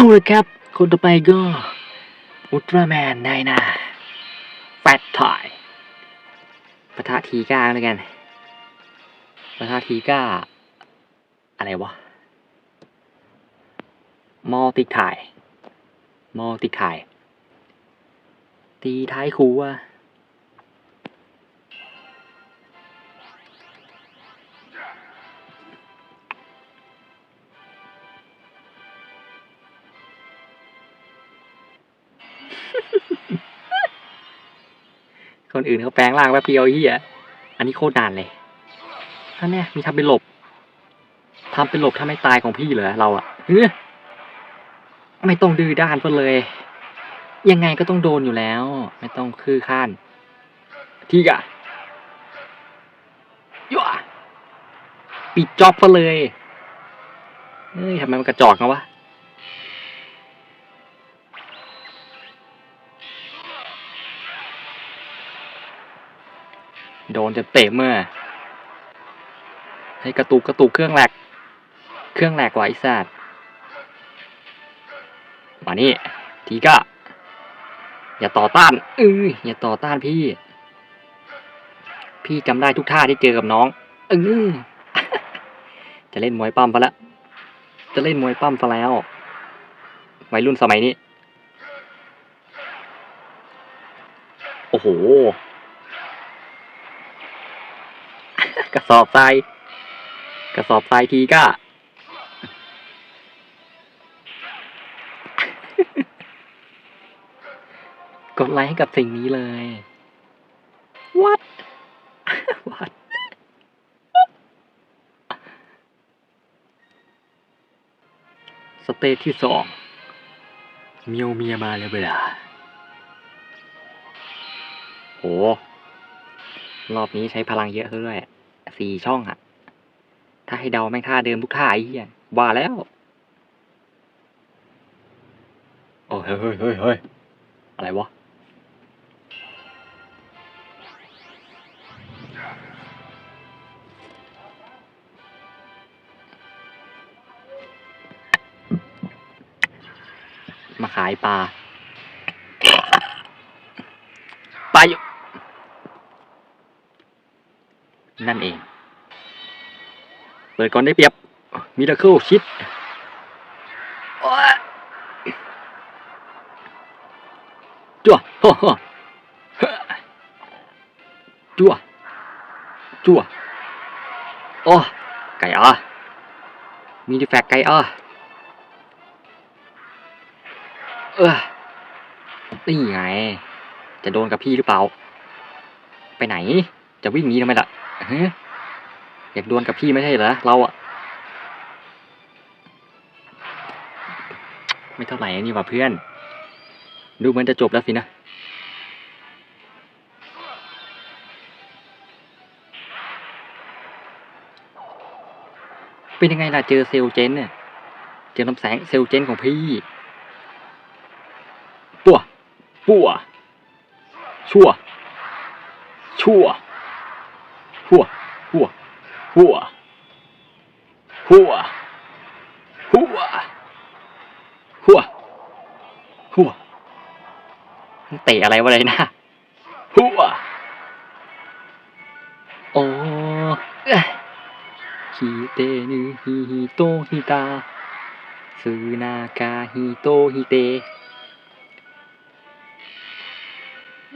เอาเลยครับ คนต่อไปก็ อุลตร้าแมนนายนาแฟตทอยปะทะทีก้าแล้วกันปะทะทีก้า อะไรวะ มอติถ่าย มอติถ่าย ตีท้ายครูอ คนอื่นเขาแปลงร่างแป๊บเดียวเฮียอันนี้โคตรนานเลยท่านเนี่ยมีทำเป็นหลบทำเป็นหลบถ้าไม่ตายของพี่เหรอเราอะเฮ้ยไม่ต้องดื้อด้านเพื่อเลย ยังไงก็ต้องโดนอยู่แล้ว ไม่ต้องคือข้านที่กะยั่วปิดจ็อบเพื่อเลยเฮ้ยทำไมมันกระจอกนะวะ โดนจะเตะเมื่อ ให้กระตุกกระตุกเครื่องแหลก เครื่องแหลกไว้สัตว์มานี่ทีก็ อย่าต่อต้านเอ้ยอย่าต่อต้านพี่ พี่จำได้ทุกท่าที่เจอกับน้องเออจะเล่นมวยปั้มไปแล้วจะเล่นมวยปั้มไปแล้ววัยรุ่นสมัยนี้ โอ้โห กระสอบทราย กระสอบทรายทีก็กดไลค์ให้กับสิ่งนี้เลย what what สเตจที่สองเมียวเมียมาแล้วเวลา โห รอบนี้ใช้พลังเยอะด้วย สี่ช่องอะถ้าให้เดาแม่งท่าเดิมทุกท่าไอ้เหี้ยว่าแล้ว โอ้เฮ้ยเฮ้ยเฮ้ยเฮ้ยอะไรวะมาขายปลาปลาอยู่ นั่นเอง เปิดก่อนได้เปรียบมิราเคิลชิดโอ๊ยจั่วฮ่าฮ่าเฮ้อจั่วจั่วโอ้ไก่อะมีดีแฟกไก่อะเออนี่ไง จะโดนกับพี่หรือเปล่า ไปไหน จะวิ่งหนีทำไมล่ะ ฮะอยากดวลกับพี่ไม่ใช่เหรอเราอะไม่เท่าไหร่นี่หว่าเพื่อน ดูเหมือนจะจบแล้วสินะเป็นยังไงล่ะเจอเซลเจนเนี่ยเจอลำแสงเซลลเจนของพี่ปัวปัวชั่วชั่ว หัวหัวหัวหัวหัวหัวหัวเตะอะไรวะเลยนะหัวโอ้เอ้ยฮิเตนึฮิฮิโตฮิตาซึนากาฮิโตฮิเต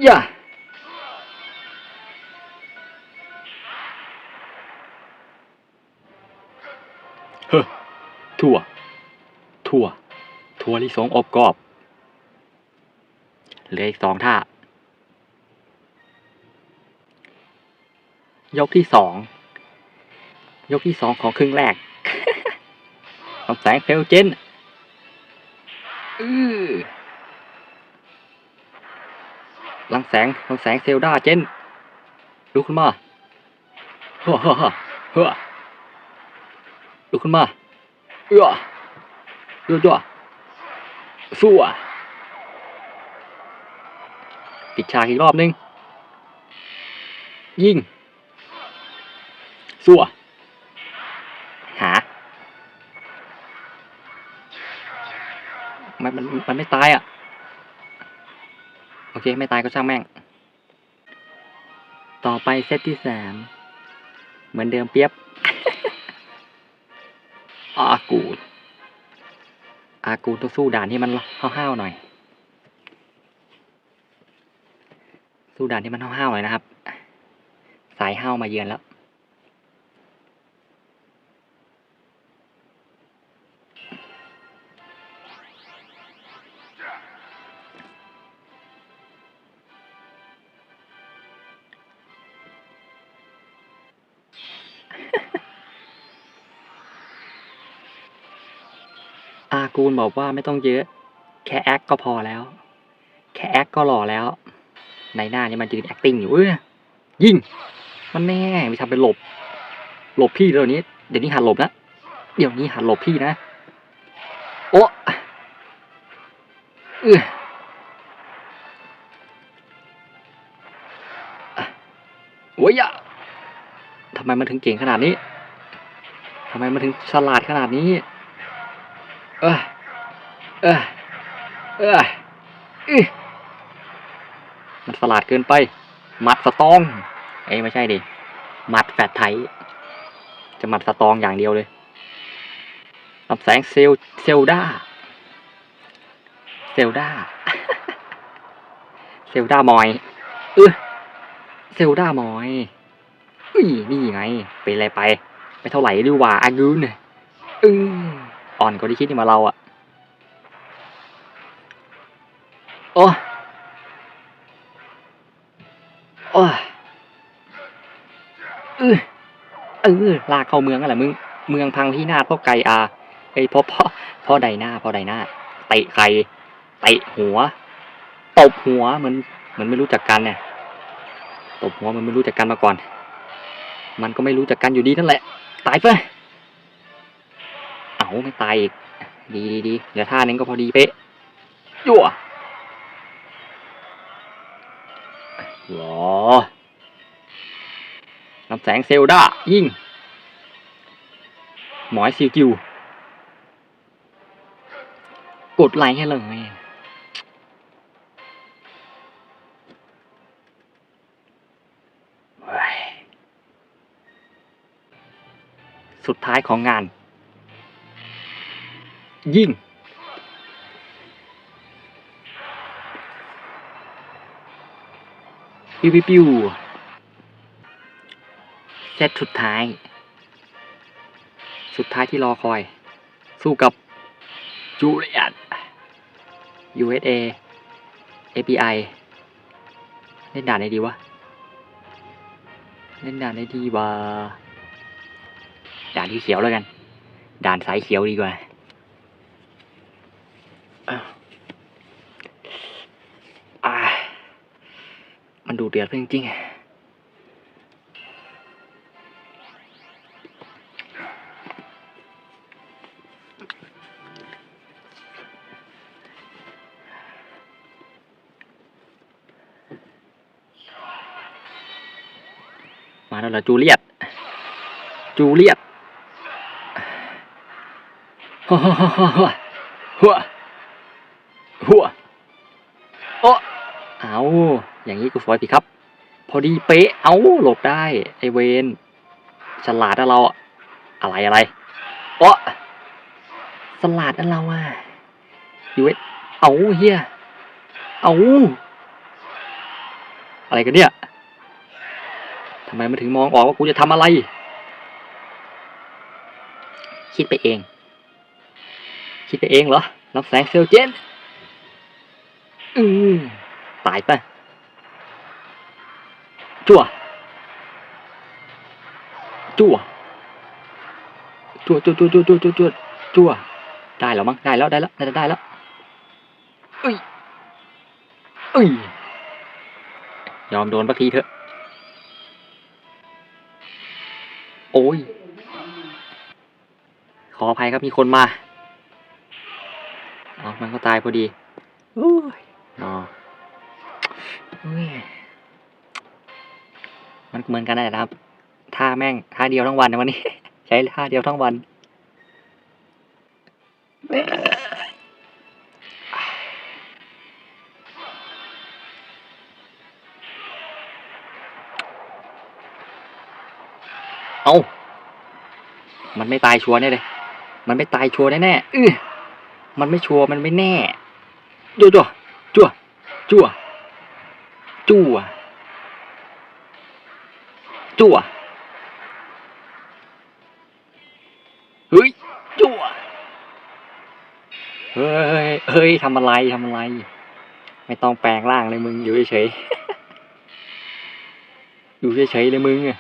ยะ ถั่ว ถั่วลิสงอบกรอบเหลืออีกสองท่า ยกที่สอง ยกที่สองของครึ่งแรกลำแสงเฟลเจนอือลังแสงลำแสงเซลดาเจนลุกขึ้นมาเฮ้อเฮ้อเฮ้อลุกขึ้นมาเอ้อ เอื้อจ้ะสู้อะปิดฉากอีกรอบนึง ยิงสู้อะหามันมันมันไม่ตายอะ โอเค ไม่ตายก็ช่างแม่ง ต่อไปเซตที่สามเหมือนเดิมเปียบ กูต้องสู้ด่านที่มันห้าวๆหน่อย สู้ด่านที่มันห้าวๆหน่อยนะครับ สายห้าวมาเยือนแล้ว กูลบอกว่าไม่ต้องเยอะ แค่แอคก็พอแล้ว แค่แอคก็หล่อแล้ว ในหน้านี่มันยืน acting อยู่เอ้ยยิงมันแน่ไม่ทำเป็นหลบ หลบพี่เดี๋ยวนี้ เดี๋ยวนี้หัดหลบนะเดี๋ยวนี้หัดหลบพี่นะ โอ้เออโอ้ยอะทำไมมันถึงเก่งขนาดนี้ทำไมมันถึงฉลาดขนาดนี้ เออเออเอออมันสลาดเกินไป หมัดสตอง เอ้ยไม่ใช่ดิ หมัดแฟดไทย จะหมัดสตองอย่างเดียวเลยลำแสงเซลเซลดาเซลดาเซลดามอย เออเซลดามอยอุ้ยนี่ไง เป็นอะไรไปไม่เท่าไหร่ดีว่าอากูนเนี่ย อือ อ่อนกว่าที่คิดนี่มาเราอะโอ้โอ้เออเออลากเข้าเมืองกันแหละมึง เมืองพังที่นาเพราะไก่อาไอพราะเพราะเพราะใดหน้าพราะใดหน้าเตะใครเตะหัวตบหัวเหมือนเหมือนไม่รู้จักกันเนี่ยตบหัวมันไม่รู้จักกันมาก่อน มันก็ไม่รู้จักกันอยู่ดีนั่นแหละ ตายไป ไม่ตายอีก ดีดีดีเดี๋ยวท่านึงก็พอดีเป๊ะยั่วหรอน้ำแสงเซลดายิง หมอยซิลกิว กดไลค์ให้เลยสุดท้ายของงาน ยิงปิ้วปิ้วปิ้วเซตสุดท้าย สุดท้ายที่รอคอย สู้กับจูเลียน USA API เล่นด่านไหนดีวะ เล่นด่านไหนดีวะ ด่านที่เขียวแล้วกัน ด่านสายเขียวดีกว่าอ้าวอ่า มันดูเดือดจริงๆมาแล้วเหรอจูเลียต จูเลียตหัวหัวหั อาอย่างนี้กูฟอยสิครับ พอดีเป๊ะเอาหลบได้ ไอเวนฉลาดนะเราอะอะไรอะไรโอ้สลาดนะเราอะยูเวเอาเฮียเอาอะไรกันเนี่ยทำไมมันถึงมองออกว่ากูจะทำอะไร คิดไปเอง คิดไปเองเหรอรับแสงเซลเจน อืม ตายปะจั่ว จั่ว จั่วจั่วจั่วจั่วจั่วจั่วจั่วจั่วได้แล้วมั้งได้แล้วได้แล้วได้แล้วได้แล้วเอ้ยเอ้ย ยอมโดนสักทีเถอะ โอ้ย ขออภัยครับมีคนมา อ๋อ มันก็ตายพอดี โอ้ยอ๋ออุ้ย มันเหมือนกันได้ครับท่าแม่งท่าเดียวทั้งวันในวันนี้ ใช้ท่าเดียวทั้งวันเอามันไม่ตายชัวร์แน่เลย มันไม่ตายชัวร์แน่แน่มันไม่ชัวร์มันไม่แน่จั่วจั่วจั่วจั่ว จั่ว จั่ว เฮ้ย จั่ว เฮ้ย เฮ้ยทำอะไรทำอะไร ไม่ต้องแปลงร่างเลยมึง อยู่เฉยๆ อยู่เฉยๆเลยมึงอะ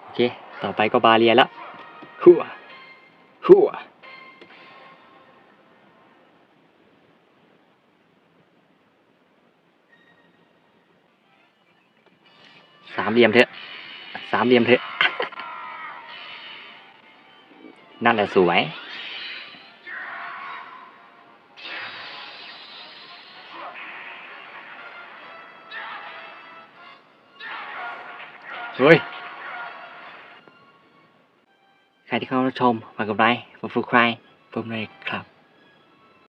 โอเค ต่อไปก็บาเรียแล้วหัวหัวามเหลี่ยมเถอะ สามเหลี่ยมเถอะ นั่นแหละสวย เฮ้ย ใครที่เข้ามาชมฝากกดไลค์กดฟูใครผมเลยครับ